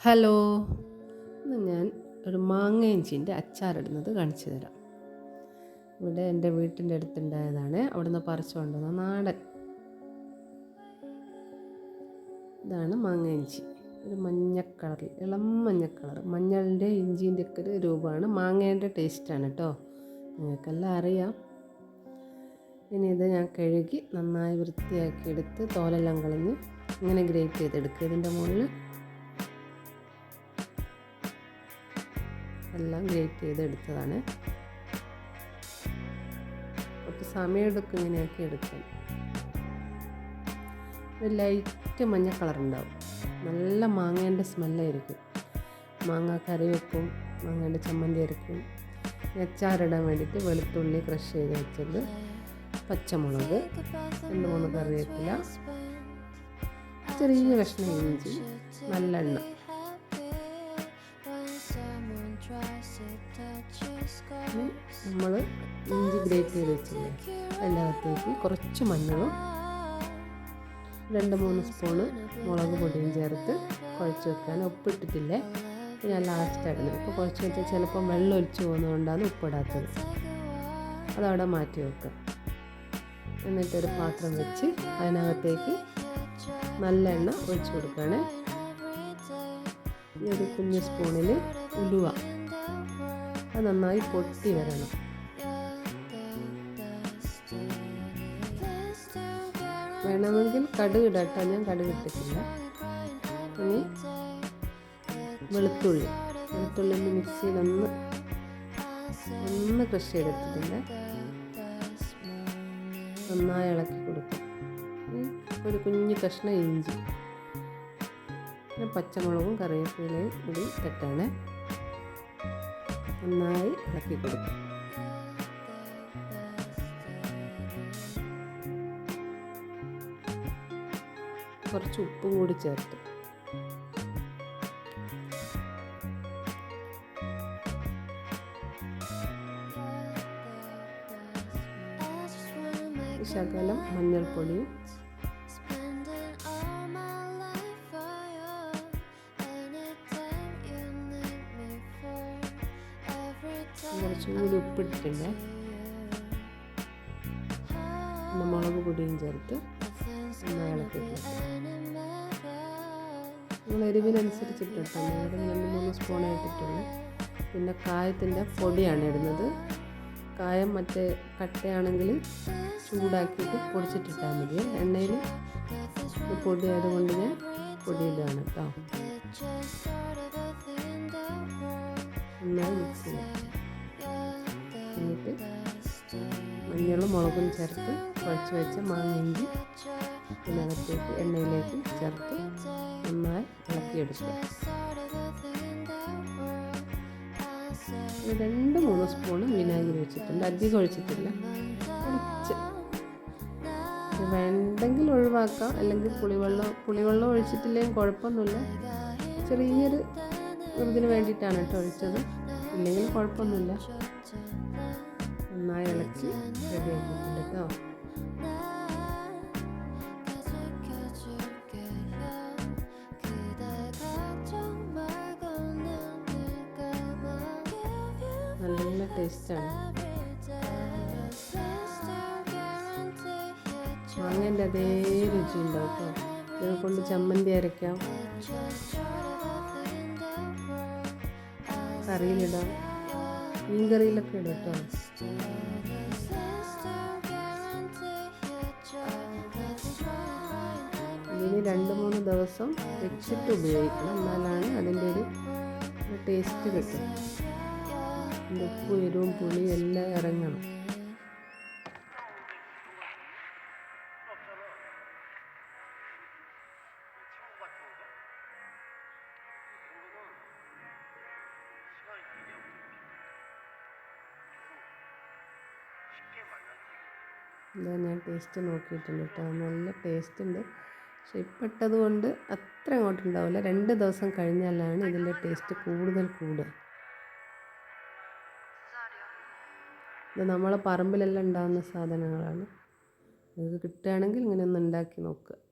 Hello. ഇന്ന് ഞാൻ ഒരു മാങ്ങ ഇഞ്ചിന്റെ അച്ചാറിടുന്നത് കാണിച്ചു തരാം. ഇവിടെ എന്റെ വീട്ടിന്റെ അടുത്തുണ്ടായതാണ്. അവിടുന്ന് പറിച്ചു കൊണ്ടുവന്ന നാടൻ. ഇതാണ് മാങ്ങ ഇഞ്ചി. ഒരു മഞ്ഞ കളറിൽ ഇളം മഞ്ഞ കളർ. മഞ്ഞളിന്റെ ഇഞ്ചിന്റെ ഒക്കെ ഒരു രൂപമാണ്. മാങ്ങേന്റെ ടേസ്റ്റാണ് കേട്ടോ. നിങ്ങൾക്കെല്ലാം അറിയാം. ഇനി ഇത് ഞാൻ കഴുകി നന്നായി വൃത്തിയാക്കി എടുത്ത് തോലെല്ലാം കളഞ്ഞ് ഇങ്ങനെ ഗ്രേറ്റ് ചെയ്തെടുക്കുക ഇതിന്റെ മുകളിൽ. എല്ലാം ഗ്രേറ്റ് ചെയ്ത് എടുത്തതാണ് കുറച്ച് സമയമെടുക്കും ഇങ്ങനെയൊക്കെ എടുക്കാൻ. ഒരു ലൈറ്റ് മഞ്ഞ കളർ ഉണ്ടാവും നല്ല മാങ്ങേന്റെ സ്മെല്ലായിരിക്കും. മാങ്ങ കറി വെക്കും മാങ്ങേന്റെ ചമ്മന്തി അരക്കും. അച്ചാറിടാൻ വേണ്ടിയിട്ട് വെളുത്തുള്ളി ക്രഷ് ചെയ്ത് വെച്ചത് പച്ചമുളക് രണ്ട് മൂന്ന് കറിവേപ്പില ചെറിയ കഷ്ണം ഇഞ്ചി നല്ലെണ്ണ നമ്മൾ ഇഞ്ചി ഗ്രേറ്റ് ചെയ്ത് വെച്ചില്ലേ? അതിനകത്തേക്ക് കുറച്ച് മഞ്ഞളും രണ്ട് മൂന്ന് സ്പൂണ് മുളക് പൊടിയും ചേർത്ത് കുഴച്ച് വെക്കാൻ ഉപ്പിട്ടിട്ടില്ലേ? ഞാൻ ലാസ്റ്റ് ഇടുന്നത് ഇപ്പോൾ കുഴച്ച് വെച്ചാൽ ചിലപ്പം വെള്ളം ഒലിച്ചു പോകുന്നതുകൊണ്ടാണ് ഉപ്പിടാത്തത്. അതവിടെ മാറ്റി വെക്കുക എന്നിട്ടൊരു പാത്രം വെച്ച് അതിനകത്തേക്ക് നല്ല എണ്ണ ഒഴിച്ചു കൊടുക്കുകയാണേ. ഒരു കുഞ്ഞു സ്പൂണിൽ ഉലുവ. അത് നന്നായി പൊട്ടി വരണം. വേണമെങ്കിൽ കടുക് ഇടട്ടോ ഞാൻ കടുക് ഇട്ടിട്ടില്ല ഇനി വെളുത്തുള്ളി. വെളുത്തുള്ളി ഒന്ന് മിക്സിയിൽ ഒന്ന് ഒന്ന് ക്രഷ് ചെയ്തെടുത്തിട്ടുണ്ട്. നന്നായി ഇളക്കി കൊടുക്കും. ഒരു കുഞ്ഞു കഷ്ണം ഇഞ്ചി. പിന്നെ പച്ചമുളകും കറിവേപ്പിലയും കൂടി ഇട്ടിട്ടാണ്. നന്നായി ഇളക്കി കൊടുക്കും. കുറച്ച് ഉപ്പും കൂടി ചേർത്ത്. ശകലം മഞ്ഞൾപ്പൊടിയും കുറച്ചും കൂടി ഉപ്പിട്ടിട്ടുണ്ട്. പിന്നെ മുളക് പൊടിയും ചേർത്ത് നന്നായി ഇളക്കി നമ്മൾ എരിവിനനുസരിച്ചിട്ടിട്ടോ? നേരം രണ്ട് മൂന്ന് സ്പൂണേ ഇട്ടിട്ടുള്ളൂ പിന്നെ കായത്തിന്റെ പൊടിയാണ് ഇടുന്നത്. കായം മറ്റേ കട്ടയാണെങ്കിൽ ചൂടാക്കിയിട്ട് പൊടിച്ചിട്ടിട്ടാൽ മതി. എണ്ണയിൽ പൊടി ആയതുകൊണ്ട് ഞാൻ പൊടിയിലാണ് കേട്ടോ. നന്നായി മിക്സ് ചെയ്യാം. മഞ്ഞളും മുളകും ചേർത്ത് കുഴച്ച് വെച്ച മാങ്ങ ഇതിനകത്തേക്ക് എണ്ണയിലേക്ക് ചേർത്ത് നന്നായി ഇളക്കിയെടുക്കുക. രണ്ട് മൂന്ന് സ്പൂണ് വിനാഗിരി വെച്ചിട്ടുണ്ട് അധികം ഒഴിച്ചിട്ടില്ല. കുറച്ച്. വേണ്ടെങ്കിൽ ഒഴിവാക്കാം. അല്ലെങ്കിൽ പുളിവെള്ളം പുളിവെള്ളം ഒഴിച്ചിട്ടില്ലെങ്കിൽ കുഴപ്പമൊന്നുമില്ല. ചെറിയൊരു ഇതിന് വേണ്ടിയിട്ടാണ് കേട്ടോ ഒഴിച്ചത്. ഇല്ലെങ്കിൽ കുഴപ്പമൊന്നുമില്ല. നന്നായി ഇളക്കി റെഡിയാക്കിയിട്ടുണ്ട് കേട്ടോ നല്ല ടേസ്റ്റാണ് മാങ്ങേന്റെ അതേ രുചി ഉണ്ടാവും കേട്ടോ ഇതിനെ കൊണ്ട് ചമ്മന്തി അരയ്ക്കാം കറിയിലിടാം. മീൻ കറിയിലൊക്കെ ഇടും കേട്ടോ. ഇതിന് രണ്ട് മൂന്ന് ദിവസം വെച്ചിട്ട് ഉപയോഗിക്കണം. എന്നാലാണ് അതിന്റെ ഒരു ടേസ്റ്റ് കിട്ടും. ഉപ്പും എരിവും പുളിയും എല്ലാം ഇറങ്ങണം. ഇതാ ഞാൻ ടേസ്റ്റ് നോക്കിയിട്ടുണ്ട് കേട്ടോ. നല്ല ടേസ്റ്റ് ഉണ്ട്. പക്ഷെ ഇപ്പിട്ടത് കൊണ്ട് അത്ര അങ്ങോട്ട് ഉണ്ടാവില്ല. രണ്ട് ദിവസം കഴിഞ്ഞാലാണ് ഇതിന്റെ ടേസ്റ്റ് കൂടുതൽ കൂടുക. ഇത് നമ്മളെ പറമ്പിലെല്ലാം ഉണ്ടാകുന്ന സാധനങ്ങളാണ്. നിങ്ങൾക്ക് കിട്ടുകയാണെങ്കിൽ ഇങ്ങനെ ഒന്ന് ഉണ്ടാക്കി നോക്കുക.